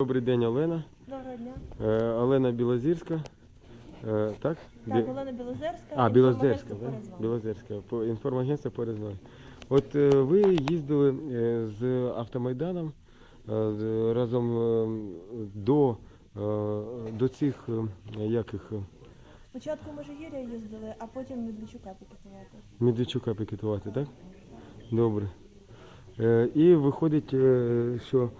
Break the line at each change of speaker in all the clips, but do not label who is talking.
Добрий день, Олена.
Доброго дня.
Е, Олена Білозірська. Е, так? Бі-
Так, Олена Білозерська.
А, Білозерська, да? Білозерська. По інформагентство перезвон. От е, ви їздили е, з автомайданом е, з- разом е, до, е, до цих е, яких е,
Спочатку Межигір'я їздили, а потім Медведчука пікетувати.
Медведчука пікетувати, так? Добре. Е, і виходить, е, що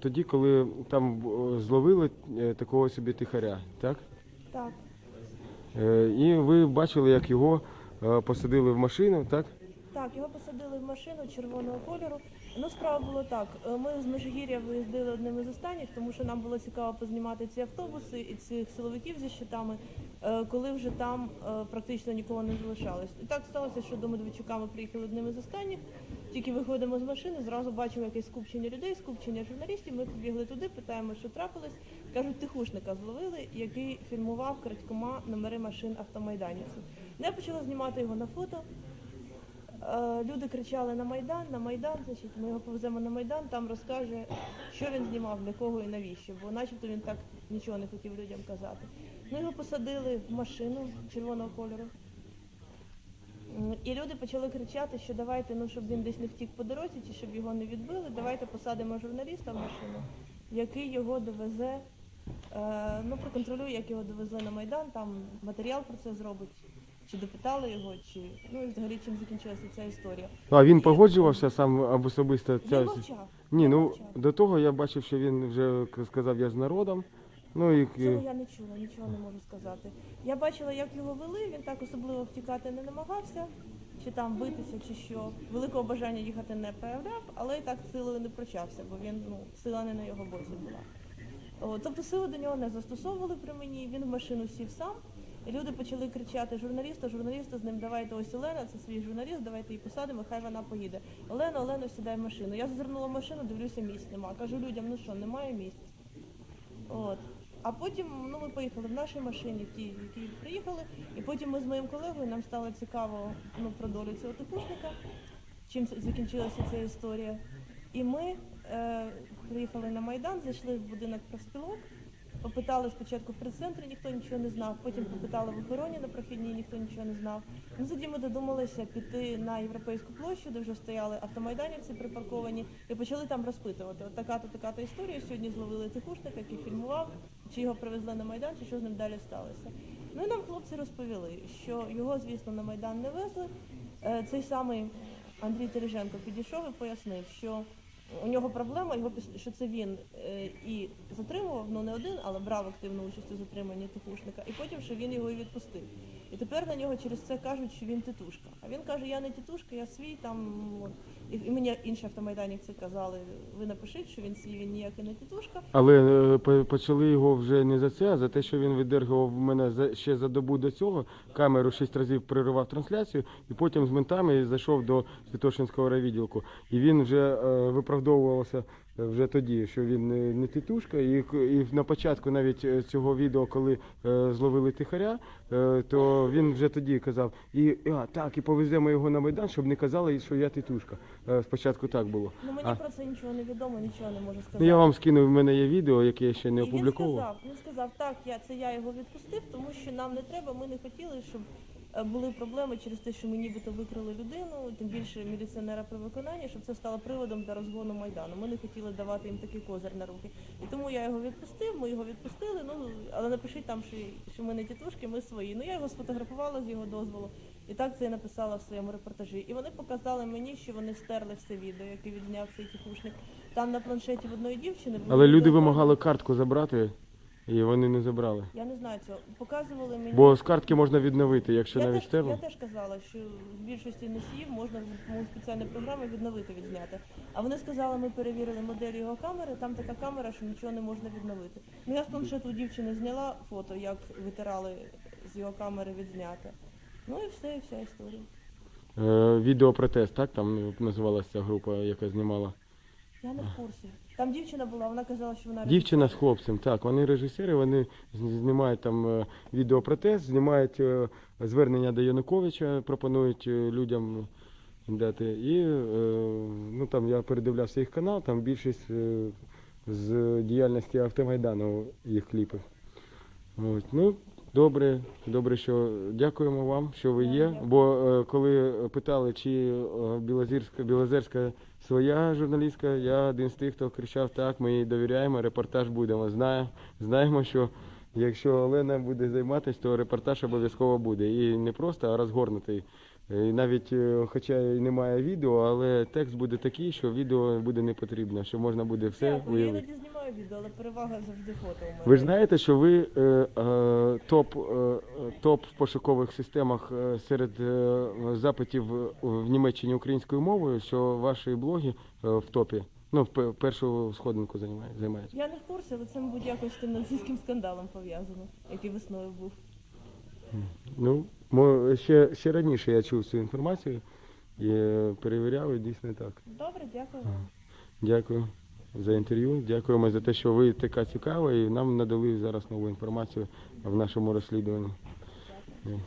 тоді, коли там е, зловили е, такого собі тихаря, так?
Так,
Е, І ви бачили, як його е, посадили в машину, так?
так, його посадили в машину червоного кольору. Ну, справа було так. е, Ми з Межигір'я виїздили одним із останніх, тому що нам було цікаво познімати ці автобуси і цих силовиків зі щитами, е, коли вже там е, практично нікого не залишалось. І так сталося, що до Медведчука ми приїхали одним із останніх. Тільки виходимо з машини, зразу бачимо якесь скупчення людей, скупчення журналістів. Ми побігли туди, питаємо, що трапилось. Кажуть, тихушника зловили, який фільмував крадькома номери машин автомайданівців. Я почала знімати його на фото. Е, Люди кричали на Майдан, на Майдан, значить, ми його повеземо на Майдан, там розкаже, що він знімав, для кого і навіщо, бо начебто він так нічого не хотів людям казати. Ну його посадили в машину червоного кольору. І люди почали кричати, що давайте, ну щоб він десь не втік по дорозі, чи щоб його не відбили, давайте посадимо журналіста в машину, який його довезе, е, ну проконтролює, як його довезли на Майдан, там матеріал про це зробить, чи допитали його, чи ну і взагалі чим закінчилася ця історія.
А він погоджувався сам або особисто
Він
ця.
мовчав.
Ні, ну до того я бачив, що він вже сказав я з народом. Ну і
Цього я не чула, нічого не можу сказати. Я бачила, як його вели, він так особливо втікати не намагався, чи там битися, чи що. Великого бажання їхати не проявляв, але і так силою не прощався, бо він ну, сила не на його боці була. О, тобто сили до нього не застосовували при мені, він в машину сів сам. І люди почали кричати журналіста, журналіста з ним давайте ось Олена, це свій журналіст, давайте її посадимо, хай вона поїде. Олена, Олена, сідай в машину. Я зазирнула в машину, дивлюся, місць нема. Кажу людям, ну що, немає місць. От. А потім ну, ми поїхали в нашій машині, ті, які приїхали, і потім ми з моїм колегою нам стало цікаво ну, про долю цього тихушника, чим закінчилася ця історія. І ми е, приїхали на Майдан, зайшли в будинок профспілок, попитали спочатку в прес-центрі, ніхто нічого не знав, потім попитали в охороні на прохідній, ніхто нічого не знав. Ну тоді ми додумалися піти на європейську площу, де вже стояли автомайданівці припарковані, і почали там розпитувати. От така-то, така-то історія. Сьогодні зловили тихушника, який фільмував, чи його привезли на Майдан, чи що з ним далі сталося. Ну і нам хлопці розповіли, що його, звісно, на Майдан не везли. Е, Цей самий Андрій Тереженко підійшов і пояснив, що у нього проблема, його що це він е, і затримував, ну не один, але брав активну участь у затриманні тихушника, і потім, що він його і відпустив. І тепер на нього через це кажуть, що він тітушка. А він каже, я не тітушка, я свій там. І, мені інші автомайданівці казали, ви напишіть, що він свій, він ніякий не тітушка.
Але е, почали його вже не за це, а за те, що він видергував мене за ще за добу до цього. Камеру шість разів приривав трансляцію, і потім з ментами зайшов до Святошинського райвідділку. І він вже е, виправдовувався е, вже тоді, що він не, тітушка. І, і на початку навіть е, цього відео, коли е, зловили тихаря, е, то він вже тоді казав, і а, так, і повеземо його на майдан, щоб не казали, що я тітушка. Е, спочатку так було.
Ну мені
А.
про це нічого не відомо, нічого не можу сказати.
Ну, я вам скинув, в мене є відео, яке я ще не
І він сказав, він сказав, так, я це я його відпустив, тому що нам не треба. Ми не хотіли, щоб були проблеми через те, що ми нібито викрили людину, тим більше міліціонера при виконанні, щоб це стало приводом для розгону майдану. Ми не хотіли давати їм такий козир на руки. І тому я його відпустив. Ми його відпустили. Ну але напишіть там, що, що ми не тітушки, ми свої. Ну я його сфотографувала з його дозволу. І так це я написала в своєму репортажі. І вони показали мені, що вони стерли все відео, яке відзняв цей тітушник. Там на планшеті в одної дівчини було
Але люди вимагали картку забрати, і вони не забрали.
я не знаю цього. Показували мені.
Бо з картки можна відновити, якщо
я,
навіть
теж,
стерли.
я теж казала, що в більшості носіїв можна в спеціальні програми відновити відзняти. А вони сказали, ми перевірили модель його камери, там така камера, що нічого не можна відновити. Ну я з планшету у дівчини зняла фото, як витирали з його камери відзняти. Ну і все, і вся історія.
Е, відеопротест, так? Там називалася група, яка знімала.
Я не в курсі. Там дівчина була, вона казала, що вона
Дівчина з хлопцем, так, вони режисери, вони знімають там е, відеопротест, знімають е, звернення до Януковича, пропонують е, людям дати. І ну, там я передивлявся їх канал, там більшість з діяльності Автомайдану їх кліпи. От. Ну, добре, добре, що дякуємо вам, що ви є. Бо е, коли питали, чи е, Білозірська, Білозерська своя журналістка, я один з тих, хто кричав, так, ми їй довіряємо, репортаж будемо. Знає, знаємо, що якщо Олена буде займатися, то репортаж обов'язково буде. І не просто, а розгорнутий. Е, І навіть, е, хоча і немає відео, але текст буде такий, що відео буде не потрібно, що можна буде все
я іноді знімаю відео, але перевага завжди фото у мене.
Ви ж знаєте, що ви е, е, топ, е, топ в пошукових системах е, серед е, запитів в Німеччині українською мовою, що ваші блоги е, в топі. Ну, в першу сходинку займає- займають.
Я не в курсі, але це, мабуть, якось з тим нацистським скандалом пов'язано, який весною був.
Ну, мо- ще, ще раніше я чув цю інформацію і е, перевіряв, і дійсно так.
Добре, дякую вам.
Дякую за інтерв'ю. Дякуємо за те, що ви така цікава і нам надали зараз нову інформацію в нашому розслідуванні. Е,